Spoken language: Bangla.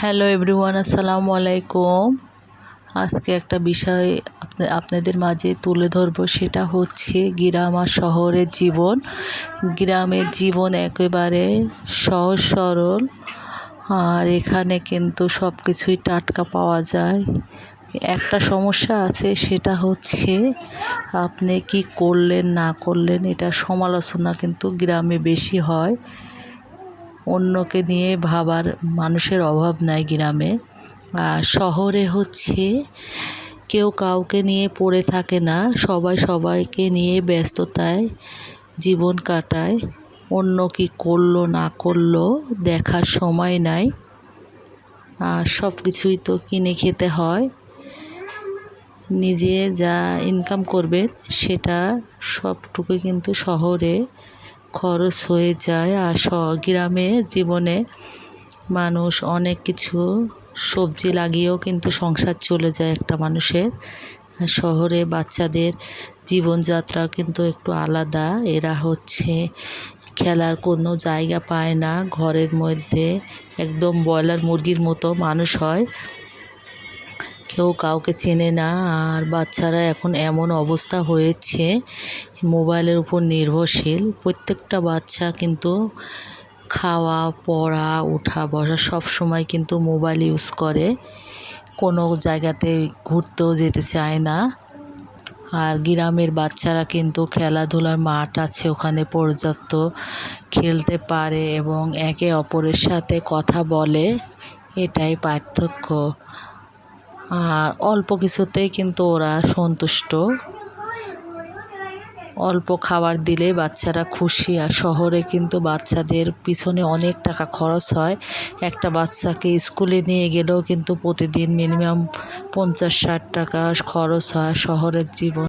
হ্যালো এভরিওয়ান, আসসালামু আলাইকুম। আজকে একটা বিষয় আপনা- আপনাদের মাঝে তুলে ধরবো, সেটা হচ্ছে গ্রাম আর শহরের জীবন। গ্রামের জীবন একেবারে সহজ সরল, আর এখানে কিন্তু সব কিছুই টাটকা পাওয়া যায়। একটা সমস্যা আছে, সেটা হচ্ছে আপনি কি করলেন, না করলেন, এটা সমালোচনা কিন্তু গ্রামে বেশি হয়। অন্যকে নিয়ে ভাবার মানুষের অভাব নাই গ্রামে। আর শহরে হচ্ছে কেউ কাউকে নিয়ে পড়ে থাকে না, সবাই সবাইকে নিয়ে ব্যস্ততায় জীবন কাটায়। অন্য কি করল না করল দেখার সময় নাই। আর সব কিছুই তো কিনে খেতে হয়। নিজে যা ইনকাম করবেন, সেটা সবটুকু কিন্তু শহরে খরচ হয়ে যায়। আর শ- গ্রামে জীবনে মানুষ অনেক কিছু সবজি লাগিয়েও কিন্তু সংসার চলে যায় একটা মানুষের। শহরে বাচ্চাদের জীবনযাত্রা কিন্তু একটু আলাদা। এরা হচ্ছে খেলার কোনো জায়গা পায় না। ঘরের মধ্যে একদম ব্রয়লার মুরগির মতো মানুষ হয়। কেউ কাউকে চেনে না, আর বাচ্চারা এখন এমন অবস্থা হয়েছে, মোবাইলের উপর নির্ভরশীল। প্রত্যেকটা বাচ্চা কিন্তু খাওয়া, পড়া ওঠা বসা সব সময় কিন্তু মোবাইল ইউজ করে। কোনো জায়গাতে ঘুরতেও যেতে চায় না। আর গ্রামের বাচ্চারা কিন্তু খেলাধুলার মাঠ আছে ওখানে পর্যাপ্ত, খেলতে পারে এবং একে অপরের সাথে কথা বলে, এটাই পার্থক্য। আর অল্প কিছুতেই কিন্তু ওরা সন্তুষ্ট। অল্প খাবার দিলে বাচ্চারা খুশি আর শহরে কিন্তু বাচ্চাদের পিছনে অনেক টাকা খরচ হয়। একটা বাচ্চাকে স্কুলে নিয়ে গেলেও কিন্তু প্রতিদিন মিনিমাম পঞ্চাশ ষাট টাকা খরচ হয় শহরের জীবন।